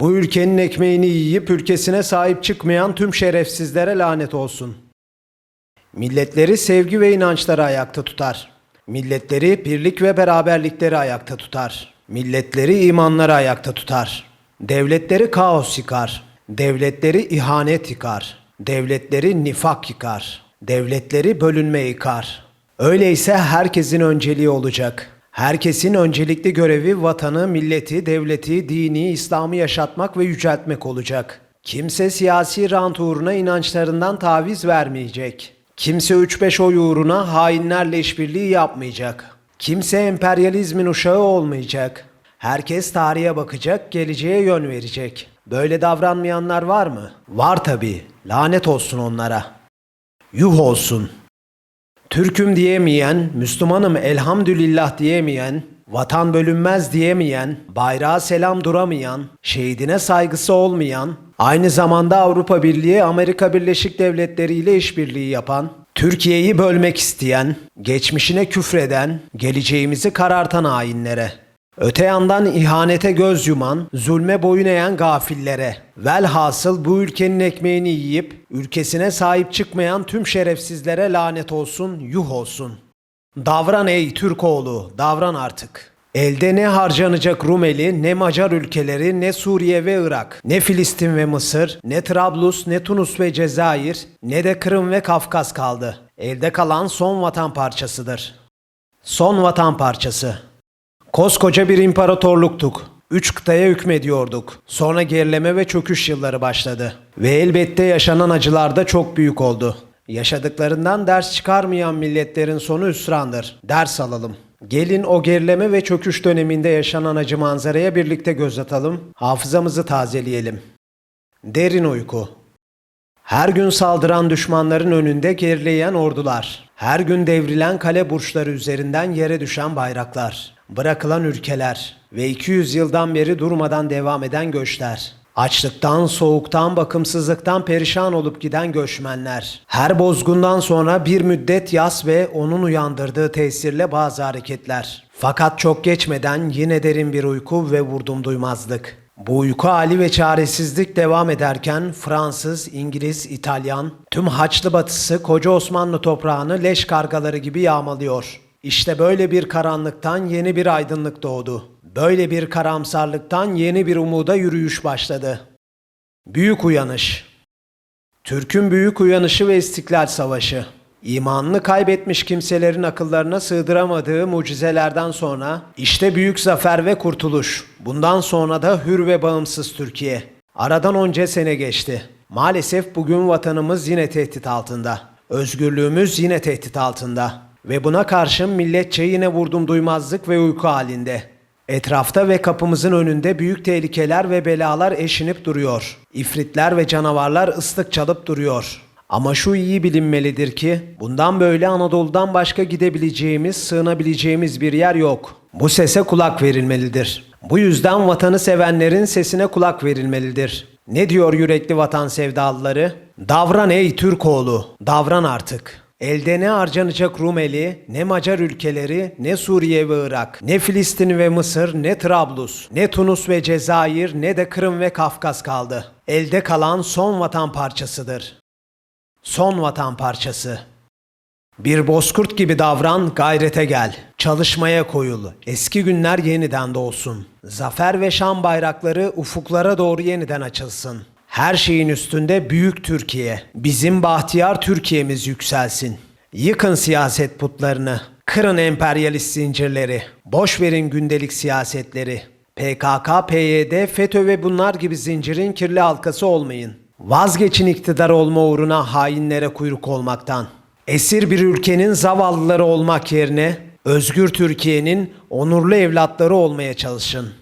Bu ülkenin ekmeğini yiyip ülkesine sahip çıkmayan tüm şerefsizlere lanet olsun. Milletleri sevgi ve inançları ayakta tutar. Milletleri birlik ve beraberlikleri ayakta tutar. Milletleri imanları ayakta tutar. Devletleri kaos yıkar. Devletleri ihanet yıkar. Devletleri nifak yıkar. Devletleri bölünme yıkar. Öyleyse herkesin önceliği olacak. Herkesin öncelikli görevi vatanı, milleti, devleti, dini, İslam'ı yaşatmak ve yüceltmek olacak. Kimse siyasi rant uğruna inançlarından taviz vermeyecek. Kimse 3-5 oy uğruna hainlerle işbirliği yapmayacak. Kimse emperyalizmin uşağı olmayacak. Herkes tarihe bakacak, geleceğe yön verecek. Böyle davranmayanlar var mı? Var tabii. Lanet olsun onlara. Yuh olsun. Türk'üm diyemeyen, Müslümanım elhamdülillah diyemeyen, vatan bölünmez diyemeyen, bayrağa selam duramayan, şehidine saygısı olmayan, aynı zamanda Avrupa Birliği, Amerika Birleşik Devletleri ile işbirliği yapan, Türkiye'yi bölmek isteyen, geçmişine küfreden, geleceğimizi karartan hainlere. Öte yandan ihanete göz yuman, zulme boyun eğen gafillere, velhasıl bu ülkenin ekmeğini yiyip ülkesine sahip çıkmayan tüm şerefsizlere lanet olsun, yuh olsun. Davran ey Türkoğlu, davran artık. Elde ne harcanacak Rumeli, ne Macar ülkeleri, ne Suriye ve Irak, ne Filistin ve Mısır, ne Trablus, ne Tunus ve Cezayir, ne de Kırım ve Kafkas kaldı. Elde kalan son vatan parçasıdır. Son vatan parçası. Koskoca bir imparatorluktuk. Üç kıtaya hükmediyorduk. Sonra gerileme ve çöküş yılları başladı. Ve elbette yaşanan acılar da çok büyük oldu. Yaşadıklarından ders çıkarmayan milletlerin sonu hüsrandır. Ders alalım. Gelin o gerileme ve çöküş döneminde yaşanan acı manzaraya birlikte göz atalım. Hafızamızı tazeleyelim. Derin uyku. Her gün saldıran düşmanların önünde gerileyen ordular. Her gün devrilen kale burçları üzerinden yere düşen bayraklar. Bırakılan ülkeler ve 200 yıldan beri durmadan devam eden göçler. Açlıktan, soğuktan, bakımsızlıktan perişan olup giden göçmenler. Her bozgundan sonra bir müddet yas ve onun uyandırdığı tesirle bazı hareketler. Fakat çok geçmeden yine derin bir uyku ve vurdum duymazlık. Bu uyku hali ve çaresizlik devam ederken Fransız, İngiliz, İtalyan, tüm Haçlı batısı koca Osmanlı toprağını leş kargaları gibi yağmalıyor. İşte böyle bir karanlıktan yeni bir aydınlık doğdu. Böyle bir karamsarlıktan yeni bir umuda yürüyüş başladı. Büyük uyanış. Türk'ün büyük uyanışı ve istiklal savaşı. İmanını kaybetmiş kimselerin akıllarına sığdıramadığı mucizelerden sonra işte büyük zafer ve kurtuluş. Bundan sonra da hür ve bağımsız Türkiye. Aradan onca sene geçti. Maalesef bugün vatanımız yine tehdit altında. Özgürlüğümüz yine tehdit altında. Ve buna karşın milletçe yine vurdum duymazlık ve uyku halinde. Etrafta ve kapımızın önünde büyük tehlikeler ve belalar eşinip duruyor. İfritler ve canavarlar ıslık çalıp duruyor. Ama şu iyi bilinmelidir ki bundan böyle Anadolu'dan başka gidebileceğimiz, sığınabileceğimiz bir yer yok. Bu sese kulak verilmelidir. Bu yüzden vatanı sevenlerin sesine kulak verilmelidir. Ne diyor yürekli vatan sevdalıları? Davran ey Türkoğlu, davran artık. Elde ne harcanacak Rumeli, ne Macar ülkeleri, ne Suriye ve Irak, ne Filistin ve Mısır, ne Trablus, ne Tunus ve Cezayir, ne de Kırım ve Kafkas kaldı. Elde kalan son vatan parçasıdır. Son vatan parçası. Bir bozkurt gibi davran, gayrete gel. Çalışmaya koyul. Eski günler yeniden doğsun. Zafer ve şan bayrakları ufuklara doğru yeniden açılsın. Her şeyin üstünde büyük Türkiye. Bizim bahtiyar Türkiye'miz yükselsin. Yıkın siyaset putlarını. Kırın emperyalist zincirleri. Boş verin gündelik siyasetleri. PKK, PYD, FETÖ ve bunlar gibi zincirin kirli halkası olmayın. Vazgeçin iktidar olma uğruna hainlere kuyruk olmaktan. Esir bir ülkenin zavallıları olmak yerine özgür Türkiye'nin onurlu evlatları olmaya çalışın.